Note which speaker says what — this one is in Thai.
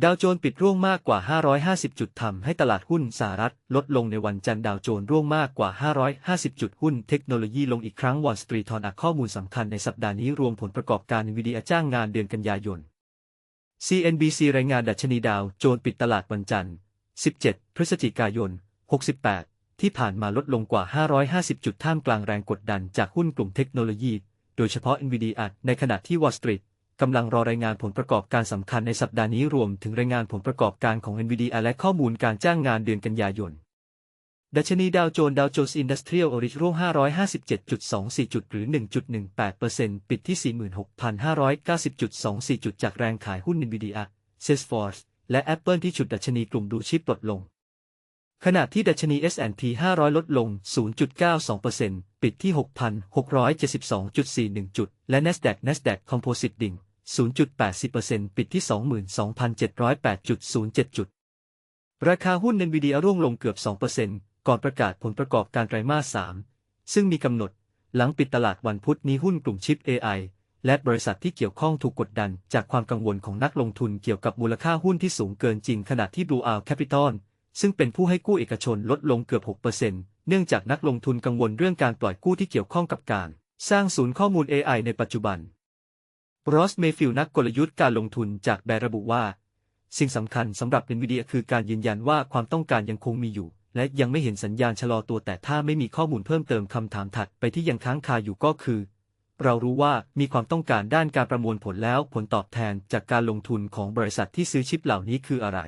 Speaker 1: ดาวโจนปิดร่วงมากกว่า 550 จุดทำให้ตลาดหุ้นสหรัฐ ลดลงในวันจันทร์ดาวโจนร่วงมากกว่า 550 จุดหุ้นเทคโนโลยีลงอีกครั้งวอลสตรีทอนอักข้อมูลสำคัญในสัปดาห์นี้รวมผลประกอบการ NVIDIA จ้างงานเดือนกันยายน CNBC รายงานดัชนีดาวโจนปิดตลาดวันจันทร์ 17 พฤศจิกายน 68 ที่ผ่านมาลดลงกว่า 550 จุดท่ามกลางแรงกดดันจากหุ้นกลุ่มเทคโนโลยี โดยเฉพาะ NVIDIA ในขณะที่ Wall Street กำลังรอรายงานผลประกอบการสำคัญในสัปดาห์นี้รวมถึงรายงานผลประกอบการของ NVIDIA และข้อมูลการจ้างงานเดือนกันยายน ดัชนีดาวโจนส์ดาวโจนส์อินดัสเทรียลออริจิร่วง557.24 จุดหรือ 1.18%ปิดที่ 46,590.24 จุดจากแรงขายหุ้น NVIDIA Salesforce และ Apple ที่ฉุดดัชนีกลุ่มดูชิปลดลง ขณะที่ดัชนี S&P 500 ลดลง 0.92%ปิดที่ 6,672.41 จุด และ NASDAQ NASDAQ Composite ดิ่ง 0.80%ปิดที่ 22,708.07 จุด ราคาหุ้น NVIDIA ร่วงลงเกือบ 2%ก่อนประกาศผลประกอบการไตรมาส 3 ซึ่งมีกำหนด หลังปิดตลาดวันพุธนี้หุ้นกลุ่มชิป AI และบริษัทที่เกี่ยวข้องถูกกดดันจากความกังวลของนักลงทุนเกี่ยวกับมูลค่าหุ้นที่สูงเกินจริงขณะที่ Blue Owl Capital ซึ่งเป็นผู้ให้กู้เอกชนลดลงเกือบ 6%เนื่องจากนักลงทุนกังวลเรื่องการปล่อยกู้ที่เกี่ยวข้องกับการ สร้างศูนย์ข้อมูล AI ในปัจจุบัน รอสเมฟิลนักกลยุทธ์การลงทุนจากแบรระบุว่า สิ่งสำคัญสำหรับเ n v i d i a คือการยืนยันว่าความต้องการยังคงมีอยู่ และยังไม่เห็นสัญญาณชะลอตัวแต่ถ้าไม่มีข้อมูลเพิ่มเติมคำถามถัดไปที่ยังค้างคาอยู่ก็คือ เรารู้ว่ามีความต้องการด้านการประมวลผลแล้วผลตอบแทนจากการลงทุนของบริษัทที่ซื้อชิปเหล่านี้คืออะไร